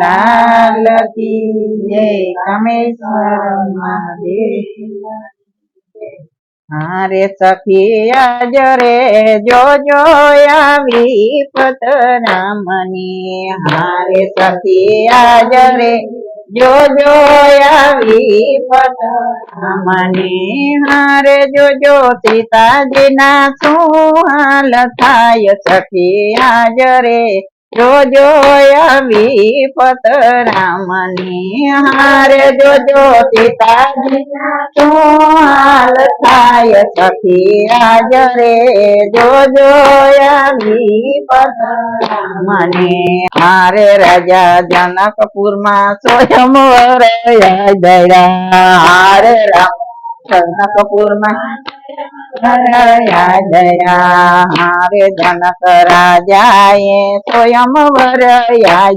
લાલ કી જય કામેશ્વર મહાદેવ હારે સખિયા જરે જો જો આવી પતરામની હારે સખિયા જરે જો જો આવી પતરામની હારે જો જો સીતાજીના શું હાલ થાય સખિયા જરે જો જો આવી પતરામની હારે જો જો સીતાજીના શું હાલ થાય સખી આજ રે જો જો આવી મને હારે રાજા જનકપુર માં સ્વયંવર દયા હારે રામ कपूर्मः हरया जया हरे स्वयं वरया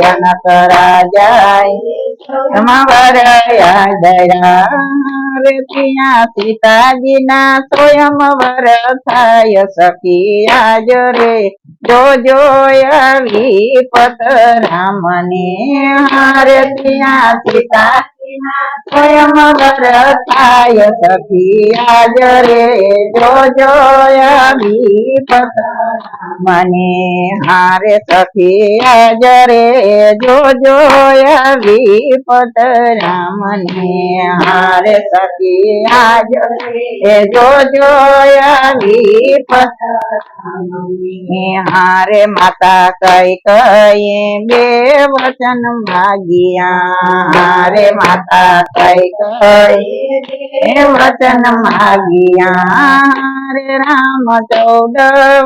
जनक राजाये स्वयं वरया जया स्वयं वर थाय सखी आज रे। जो जो पत राम ने हरे प्रिया सीता स्वयं वरताय सखिया जरे जो जो पत मने हारे सखिया जरे जो जो पत मने हारे सखियाज रे जो जो पत हारे माता कई कई, बेवचन भागिया हारे माता માતા કઈ બે વચન માગિયા રે રામ ચૌદ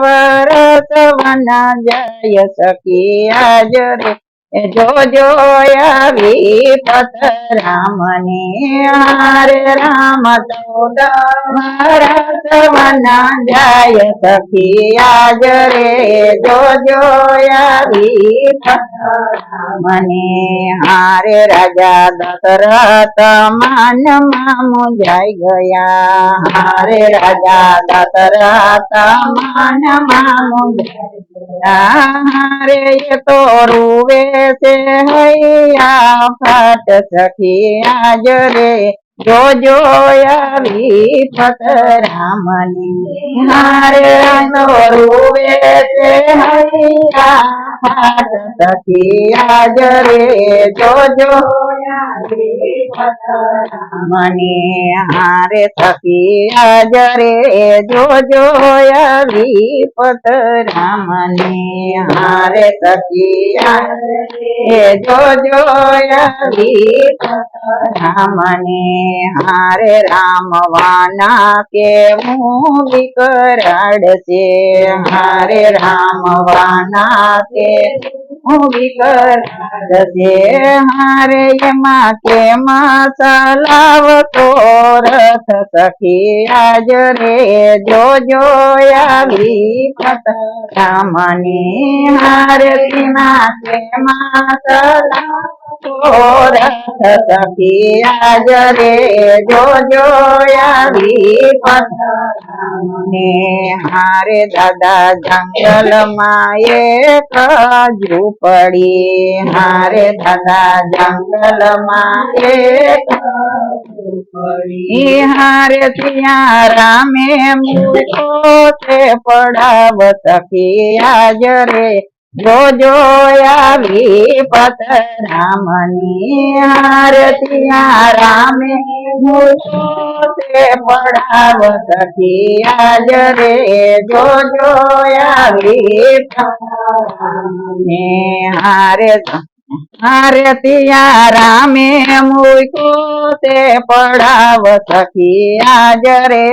વરસ વન જય સખી આજ રે જો જો આવી પતરામની હારે રામ ચૌદ વરસ વન જાય સખી આજ રે જો જો આવી પતરામની હારે રાજા દશરથ માન મામુ જાય ગયા હારે રાજા દશરથ માન મામુ રે એ તો રૂવે से हैया फट सखिया जरे જોજો આવી ફત રામની હારે નોરુવે તે હરિયા ભારત સખિયા જરે જોજો મને હારે સખિયા જરે જોજો આવી પત રામને રામને હારે રામવાના કે હું વિકરાડ છે હારે રામવાના કે હું વિકરાડ છે હારે એમાં કે મસલાવતો રથ સખી આજ રે જો જો આવી પતરામની હારતીના કે મસલાવતો રથ સખી जरे जो जो ने हारे दादा जंगल माए का पड़ी हारे दादा जंगल माए हारे सियारा में मुझको से पढ़ाव जरे જો જો આવી પતરામની હાર ત્યાં રામે મૂકો તે પડાવ સખી આજ રે જો જો આવી પતરામની હારે હારે તિયા રામે મૂકો તે પડાવ સખી આજ રે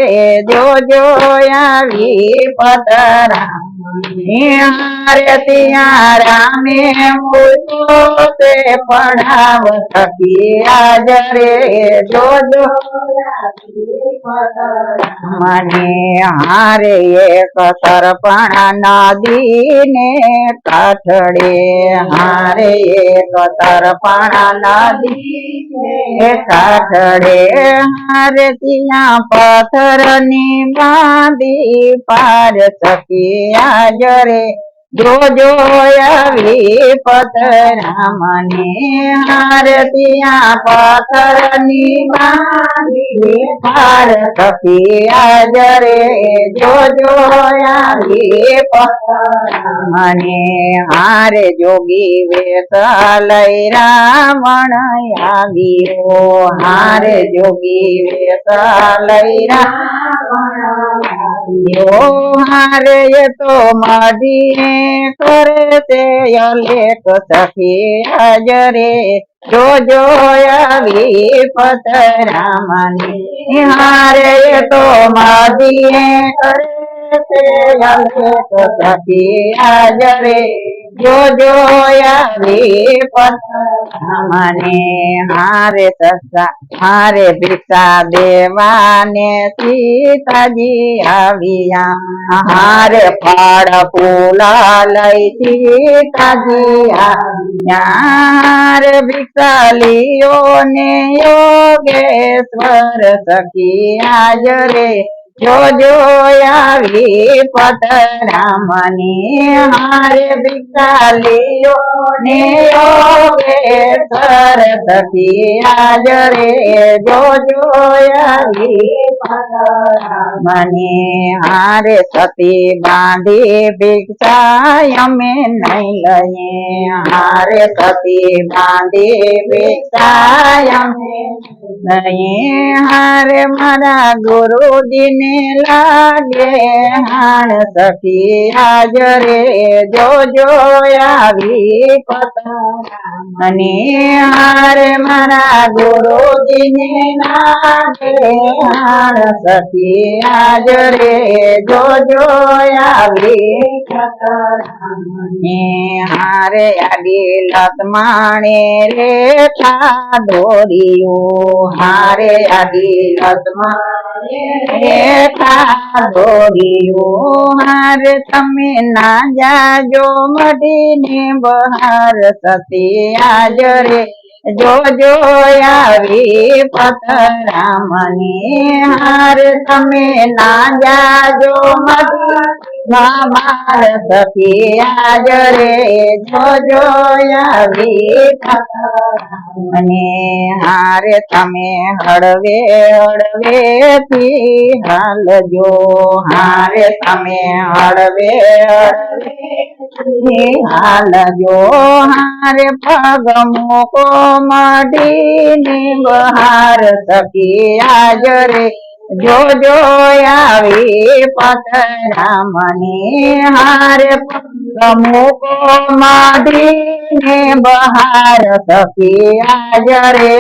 જો જો આવી પતરા હારે તિયા રામે મને હારે એક તરપણા નદીને કાઠડે હારે એક તરપણા નદી કાઠડે હારે ત્યાં પથ્થરની બાંધી પાર સખી આજ રે જો જોયા પથરા મને હાર ત્યાં પથરની બાંધી હાર સખી આજરે જો જોયા પથરા મને હારે જોગી વેત લઈ રાવણ આવ્યો હારે જોગી વેત લઈ ओ मारे ये तो मदीने तोरे से यले तो सखी हजरे जो जो अभी पतरा मनी हारे ये तो मदीने तोरे से यले तो सखी हजरे जो जो अवे पथ हारे ससा, हारे पिता देवाने सीता जी अविया हारे फाड़ फूला लई सीता जी यार लियो ने योगेश्वर सखी आज रे જોજો આવી પતરામની હારે પિતાલીઓ ને યોગે સર સખી હાજરે જોજો આવી मणि हारे सती बांधी भिक्षाय में नहीं लगे। हारे सती बांधी भिक्षाय में नहीं हारे मारा गुरु जी लागे। हार सखी आज रे जो जो आवी पता। मणि हारे मारा गुरु जी लागे। आज रे जो जो हारे आगे लतमाणे रे था धोरियो हारे आगे लतमाणे रे था धोरियो हार तमे ना जाजो मडीने बहार सती आज रे जो जो आवे पतरामने हार समे ना जा जो मामार सखी आज रे जो जो आवे पतरामने हार समे हड़वे हड़वे पी हाल जो हार समे हड़वे हड़वे हाल जो हार पग मोको મઢીને બહાર સખી હાજરે જો જો આવી પથરામની હારે મૂકો માધીને બહાર સખી હાજરે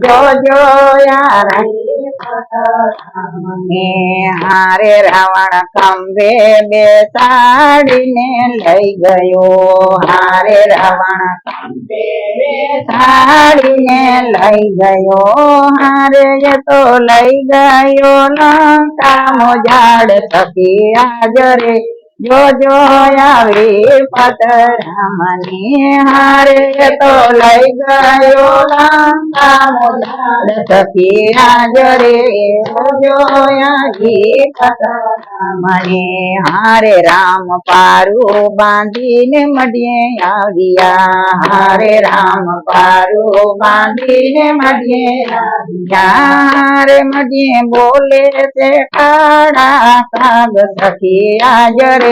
જો જો ને હારે રાવણ ખંભે બેસાડીને લઈ ગયો. હારે રાવણ ખંભે બેસાડીને લઈ ગયો. હારે એ તો લઈ ગયો. લંકા મોજાડ થકી હાજરે જો જો આવી પતરામની હારે એ તો લઈ ગયો લંકા મોજાડ થકી હાજરે જો જો આવી પતરામની હારે રામ પારું બાંધીને મઢીએ આવ્યા હારે રામ પારું બાંધીને મઢીએ આવ્યા હારે મઢીએ બોલે છે કાળા સાગ સખી હાજરે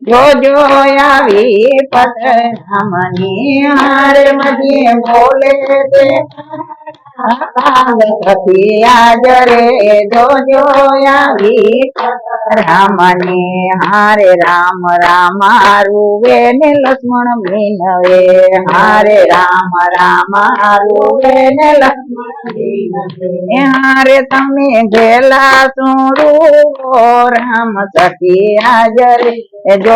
જો જો આવી પતરામની હાર મઢીએ બોલે છે. સાગ સખી હાજરે જો જો આવી રામને હારે રામ રામ રૂવે ને લક્ષ્મણ મીનવે. હારે રામ રામ રૂવે ને લક્ષ્મણ હારે તમે ગેલા સુરૂ રામ સખી હાજરે જો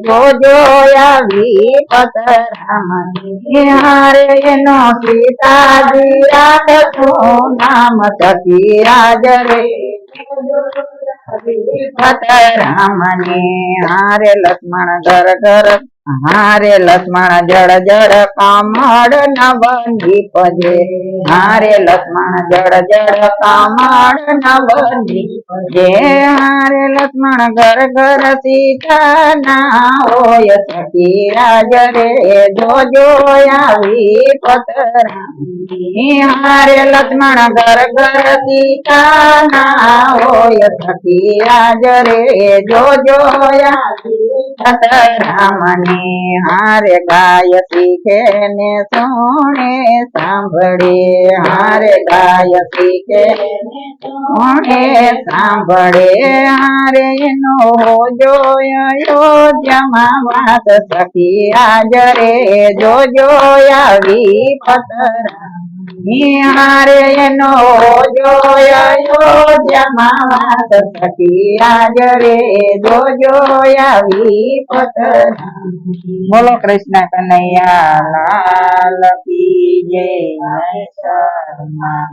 જોજો આવી પત રામને હારે એનો સીતાજી રાખશો નામ સખી રાજ રે પત રામને હારે લક્ષ્મણ ઘર ઘર હારે લક્ષ્મણ જળ જળ કમળ નવની પજે હારે લક્ષ્મણ જળ જળ કમળ નવની પજે હારે લક્ષ્મણ ઘર ઘર સીતા ના હોય સખી રાજ રે જોજો આવી પતરા હારે લક્ષ્મણ ઘર ઘર સીતા ના હોય સખી રાજ રે જોજો भगत राम ने हार गाय सीखे ने सोने सांभे हार गाय सीखे सोने सांभळे हारे नो जो यो जमा मात सखी आज रे जो जो आवी पतरा। હારે એનો જોયો અયોધ્યામાં વાત સખી હાજરે જોજો, આવી પતરા બોલો કૃષ્ણ કનૈયા લાલ કી જય શર્મા